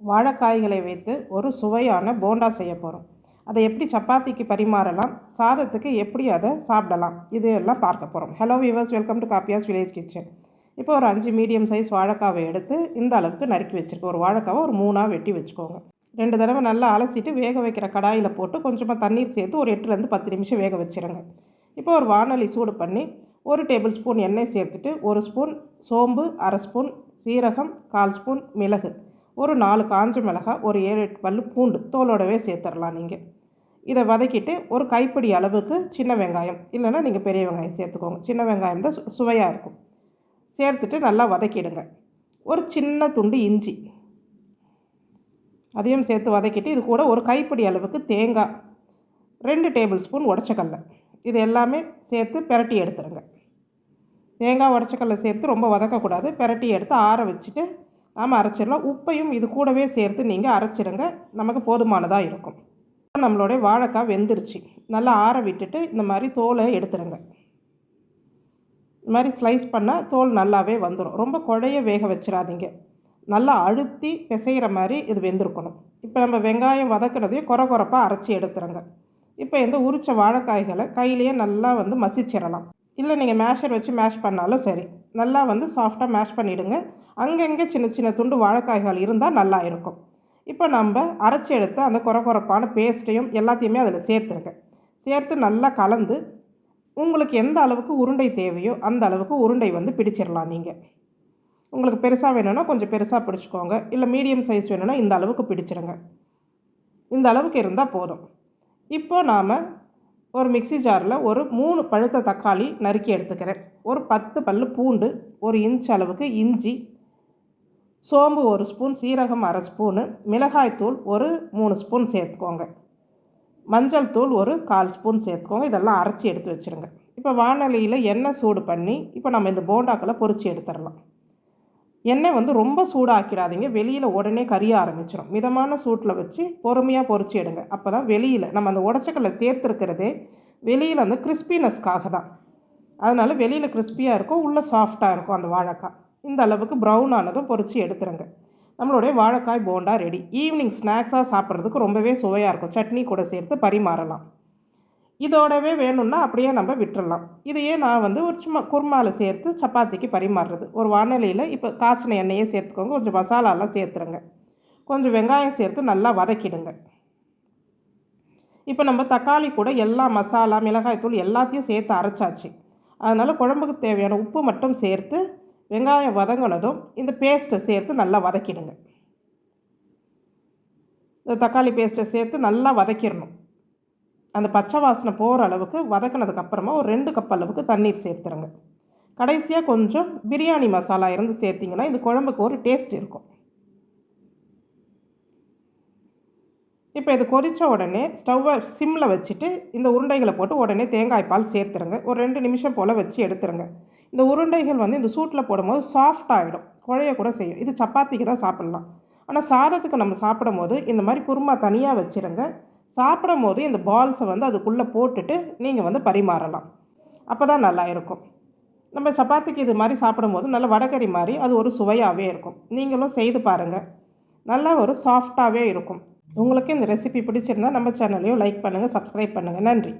வாழைக்காய்களை வைத்து ஒரு சுவையான போண்டா செய்ய போகிறோம் அதை எப்படி சப்பாத்திக்கு பரிமாறலாம் சாதத்துக்கு எப்படி அதை சாப்பிடலாம் இது எல்லாம் பார்க்க போகிறோம் hello viewers welcome to Kappiyas village kitchen இப்போ ஒரு அஞ்சு மீடியம் சைஸ் வாழைக்காவை எடுத்து இந்த அளவுக்கு நறுக்கி வச்சுருக்கோம். ஒரு வாழைக்காவை ஒரு மூணாக வெட்டி வச்சுக்கோங்க. ரெண்டு தடவை நல்லா அலசிட்டு வேக வைக்கிற கடாயில் போட்டு கொஞ்சமாக தண்ணீர் சேர்த்து ஒரு எட்டுலேருந்து பத்து நிமிஷம் வேக வச்சுருங்க. இப்போ ஒரு வானொலி சூடு பண்ணி ஒரு டேபிள் ஸ்பூன் எண்ணெய் சேர்த்துட்டு ஒரு ஸ்பூன் சோம்பு அரை ஸ்பூன் சீரகம் கால் ஸ்பூன் மிளகு. ஒரு நாலு காஞ்ச மிளகாய் ஒரு ஏழு எட்டு பல் பூண்டு தோலோடவே சேர்த்துடலாம் நீங்கள் இதை வதக்கிட்டு ஒரு கைப்பிடி அளவுக்கு சின்ன வெங்காயம் இல்லைன்னா நீங்கள் பெரிய வெங்காயம் சேர்த்துக்கோங்க. சின்ன வெங்காயம் தான் சு- சுவையாக இருக்கும். சேர்த்துட்டு நல்லா வதக்கிடுங்க. ஒரு சின்ன துண்டு இஞ்சி. அதையும் சேர்த்து வதக்கிட்டு இது கூட ஒரு கைப்பிடி அளவுக்கு தேங்காய் ரெண்டு டேபிள் ஸ்பூன் உடச்சக்கல்ல. இது எல்லாமே சேர்த்து பிரட்டி எடுத்துருங்க. தேங்காய் உடச்சக்கல்ல சேர்த்து ரொம்ப வதக்கக்கூடாது. பெரட்டி எடுத்து ஆற வச்சுட்டு நாம் அரைச்சிடலாம். உப்பையும் இது கூடவே சேர்த்து நீங்கள் அரைச்சிடுங்க. நமக்கு போதுமானதாக இருக்கும். நம்மளுடைய வாழைக்காய் வெந்துருச்சு. நல்லா ஆற விட்டுட்டு இந்த மாதிரி தோலை எடுத்துருங்க இந்த மாதிரி ஸ்லைஸ் பண்ணால் தோல் நல்லாவே வந்துடும் ரொம்ப குழைய வேக வச்சிடாதீங்க. நல்லா அழுத்தி பிசைகிற மாதிரி இது வெந்திருக்கணும். இப்போ நம்ம வெங்காயம் வதக்குனதையும் குறை குறைப்பாக அரைச்சி எடுத்துருங்க இப்போ இந்த உரித்த வாழைக்காய்களை கையிலேயே நல்லா வந்து மசிச்சிடலாம். இல்லை நீங்கள் மேஷர் வச்சு மேஷ் பண்ணாலும் சரி. நல்லா வந்து சாஃப்டாக மேஷ் பண்ணிவிடுங்க அங்கங்கே சின்ன சின்ன துண்டு வாழைக்காய்கள் இருந்தால் நல்லா இருக்கும். இப்போ நம்ம அரைச்சி எடுத்த அந்த குறை பேஸ்ட்டையும் எல்லாத்தையுமே அதில் சேர்த்துருங்க. சேர்த்து நல்லா கலந்து உங்களுக்கு எந்த அளவுக்கு உருண்டை தேவையோ அந்த அளவுக்கு உருண்டை வந்து பிடிச்சிடலாம் நீங்கள். உங்களுக்கு பெருசாக வேணும்னா கொஞ்சம் பெருசாக பிடிச்சிக்கோங்க. இல்லை மீடியம் சைஸ் வேணும்னா இந்த அளவுக்கு பிடிச்சிருங்க இந்த அளவுக்கு இருந்தால் போதும். இப்போ நாம் ஒரு மிக்ஸி ஜாரில் ஒரு மூணு பழுத்த தக்காளி நறுக்கி எடுத்துக்கிறேன். ஒரு பத்து பல் பூண்டு ஒரு இன்ச் அளவுக்கு இஞ்சி சோம்பு ஒரு ஸ்பூன் சீரகம் அரை ஸ்பூனு மிளகாய்த்தூள் ஒரு மூணு ஸ்பூன் சேர்த்துக்கோங்க. மஞ்சள் தூள் ஒரு கால் ஸ்பூன் சேர்த்துக்கோங்க. இதெல்லாம் அரைச்சி எடுத்து வச்சுருங்க. இப்போ வானொலியில் எண்ணெய் சூடு பண்ணி இப்போ நம்ம இந்த போண்டாக்களை பொறிச்சு எடுத்துடலாம். எண்ணெய் வந்து ரொம்ப சூடாக்கிடாதீங்க. வெளியில் உடனே கரிய ஆரம்பிச்சிடும் மிதமான சூட்டில் வச்சு பொறுமையாக பொறிச்சு எடுங்க. அப்போ தான் வெளியில் நம்ம அந்த உடச்சக்கல்ல சேர்த்துருக்கிறதே வெளியில் அந்த கிறிஸ்பினஸ்க்காக தான். அதனால் வெளியில் கிறிஸ்பியாக இருக்கும் உள்ளே சாஃப்டாக இருக்கும் அந்த வாழைக்காய். இந்த அளவுக்கு ப்ரௌன் ஆனதும் பொறிச்சு எடுத்துருங்க. நம்மளுடைய வாழைக்காய் போண்டா ரெடி. ஈவினிங் ஸ்நாக்ஸாக சாப்பிட்றதுக்கு ரொம்பவே சுவையாக இருக்கும். சட்னி கூட சேர்த்து பரிமாறலாம். இதோடவே வேணும்னா அப்படியே நம்ம விட்டுறலாம். இதையே நான் வந்து ஒரு சும்மா குருமாவில் சேர்த்து சப்பாத்திக்கு பரிமாறுறது. ஒரு வானிலையில் இப்போ காய்ச்சின எண்ணெயே சேர்த்துக்கோங்க. கொஞ்சம் மசாலாலாம் சேர்த்துருங்க. கொஞ்சம் வெங்காயம் சேர்த்து நல்லா வதக்கிடுங்க. இப்போ நம்ம தக்காளி கூட எல்லா மசாலா மிளகாய்த்தூள் எல்லாத்தையும் சேர்த்து அரைச்சாச்சு. அதனால் குழம்புக்கு தேவையான உப்பு மட்டும் சேர்த்து வெங்காயம் வதங்கினதும் இந்த பேஸ்ட்டை சேர்த்து நல்லா வதக்கிடுங்க. இந்த தக்காளி பேஸ்ட்டை சேர்த்து நல்லா வதக்கிடணும். அந்த பச்சை வாசனை போகிற அளவுக்கு வதக்கினதுக்கு அப்புறமா ஒரு ரெண்டு கப் அளவுக்கு தண்ணீர் சேர்த்துருங்க. கடைசியாக கொஞ்சம் பிரியாணி மசாலா இருந்து சேர்த்திங்கன்னா இந்த குழம்புக்கு ஒரு டேஸ்ட் இருக்கும். இப்போ இது கொதித்த உடனே ஸ்டவ்வை சிம்மில் வச்சுட்டு இந்த உருண்டைகளை போட்டு உடனே தேங்காய் பால் சேர்த்துருங்க. ஒரு ரெண்டு நிமிஷம் போல் வச்சு எடுத்துருங்க. இந்த உருண்டைகள் வந்து இந்த சூட்டில் போடும்போது சாஃப்ட் ஆகிடும் குழைய கூட செய்யும். இது சப்பாத்திக்கு தான் சாப்பிட்லாம். ஆனால் சாதத்துக்கு நம்ம சாப்பிடும் போது இந்த மாதிரி குருமா தனியாக வச்சுருங்க. சாப்பிடும் போது இந்த பால்ஸை வந்து அதுக்குள்ளே போட்டுட்டு நீங்கள் வந்து பரிமாறலாம். அப்போ தான் நல்லா இருக்கும். நம்ம சப்பாத்திக்கு இது மாதிரி சாப்பிடும்போது நல்ல வடகறி மாதிரி அது ஒரு சுவையாகவே இருக்கும். நீங்களும் செய்து பாருங்கள் நல்லா ஒரு சாஃப்டாகவே இருக்கும். உங்களுக்கு இந்த ரெசிபி பிடிச்சிருந்தா நம்ம சேனலையும் லைக் பண்ணுங்கள் சப்ஸ்கிரைப் பண்ணுங்கள் நன்றி.